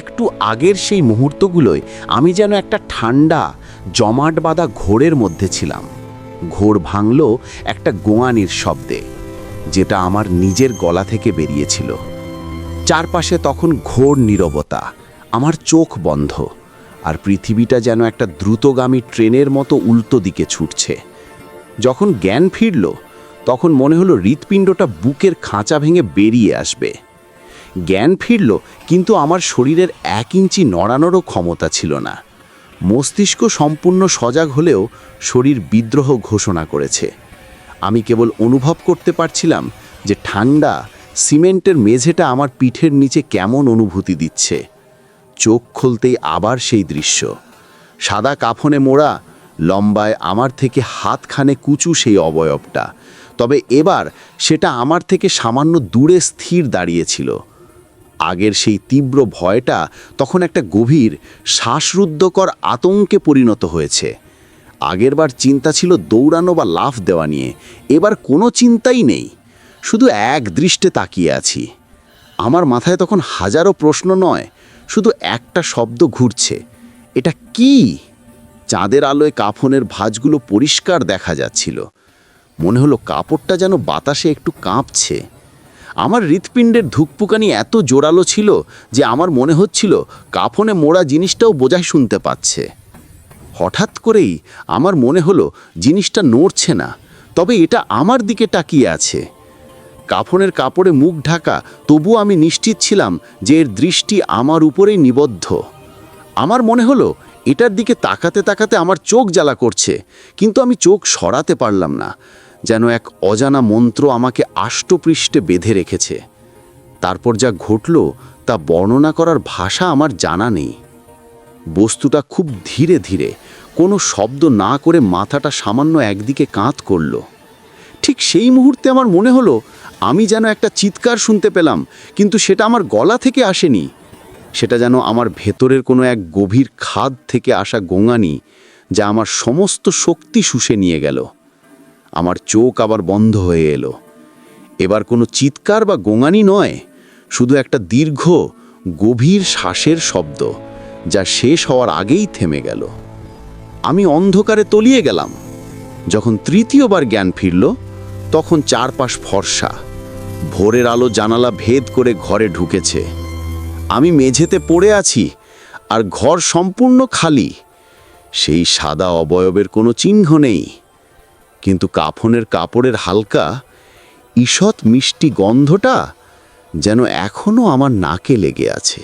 একটু আগের সেই মুহূর্তগুলোয় আমি যেন একটা ঠান্ডা, জমাট বাঁধা ঘোরের মধ্যে ছিলাম। ঘোর ভাঙল একটা গোয়ানির শব্দে, যেটা আমার নিজের গলা থেকে বেরিয়েছিল। চারপাশে তখন ঘোর নীরবতা, আমার চোখ বন্ধ, আর পৃথিবীটা যেন একটা দ্রুতগামী ট্রেনের মতো উল্টো দিকে ছুটছে। যখন জ্ঞান ফিরল, তখন মনে হলো হৃৎপিণ্ডটা বুকের খাঁচা ভেঙে বেরিয়ে আসবে। জ্ঞান ফিরল, কিন্তু আমার শরীরের এক ইঞ্চি নড়ানোরও ক্ষমতা ছিল না। মস্তিষ্ক সম্পূর্ণ সজাগ হলেও শরীর বিদ্রোহ ঘোষণা করেছে। আমি কেবল অনুভব করতে পারছিলাম যে ঠান্ডা, সিমেন্টের মেঝেটা আমার পিঠের নিচে কেমন অনুভূতি দিচ্ছে। চোখ খুলতেই আবার সেই দৃশ্য। সাদা কাফনে মোড়া, লম্বায় আমার থেকে হাতখানে কুচু সেই অবয়বটা। তবে এবার সেটা আমার থেকে সামান্য দূরে স্থির দাঁড়িয়েছিল। আগের সেই তীব্র ভয়টা তখন একটা গভীর, শ্বাসরুদ্ধকর আতঙ্কে পরিণত হয়েছে। আগেরবার চিন্তা ছিল দৌড়ানো বা লাফ দেওয়া নিয়ে, এবার কোনো চিন্তাই নেই। শুধু এক দৃষ্টে তাকিয়ে আছি। আমার মাথায় তখন হাজারো প্রশ্ন নয়, শুধু একটা শব্দ ঘুরছে। এটা কি? চাঁদের আলোয় কাফনের ভাঁজগুলো পরিষ্কার দেখা যাচ্ছিল। মনে হলো কাপড়টা যেন বাতাসে একটু কাঁপছে। আমার হৃৎপিণ্ডের ধুকপুকানি এত জোরালো ছিল যে আমার মনে হচ্ছিল কাফনে মোড়া জিনিসটাও বোঝায় শুনতে পাচ্ছে। হঠাৎ করেই আমার মনে হলো জিনিসটা নড়ছে না, তবে এটা আমার দিকে তাকিয়ে আছে। কাফনের কাপড়ে মুখ ঢাকা তবু আমি নিশ্চিত ছিলাম যে এর দৃষ্টি আমার উপরেই নিবদ্ধ। আমার মনে হলো এটার দিকে তাকাতে তাকাতে আমার চোখ জ্বালা করছে, কিন্তু আমি চোখ সরাতে পারলাম না। যেন এক অজানা মন্ত্র আমাকে আষ্টপৃষ্ঠে বেঁধে রেখেছে। তারপর যা ঘটল, তা বর্ণনা করার ভাষা আমার জানা নেই। বস্তুটা খুব ধীরে ধীরে, কোনো শব্দ না করে মাথাটা সামান্য একদিকে কাঁত করল। ঠিক সেই মুহূর্তে আমার মনে হলো, আমি যেন একটা চিৎকার শুনতে পেলাম, কিন্তু সেটা আমার গলা থেকে আসেনি। সেটা যেন আমার ভেতরের কোনো এক গভীর খাদ থেকে আসা গোঙানি যা আমার সমস্ত শক্তি শুষে নিয়ে গেল। আমার চোখ আবার বন্ধ হয়ে এলো। এবার কোনো চিৎকার বা গোঙানি নয়, শুধু একটা দীর্ঘ, গভীর শ্বাসের শব্দ, যা শেষ হওয়ার আগেই থেমে গেল। আমি অন্ধকারে তলিয়ে গেলাম। যখন তৃতীয়বার জ্ঞান ফিরল, তখন চারপাশ ফর্সা, ভোরের আলো জানালা ভেদ করে ঘরে ঢুকেছে। আমি মেঝেতে পড়ে আছি, আর ঘর সম্পূর্ণ খালি। সেই সাদা অবয়বের কোনো চিহ্ন নেই। কিন্তু কাফনের কাপড়ের হালকা ঈষৎ মিষ্টি গন্ধটা যেন এখনও আমার নাকে লেগে আছে।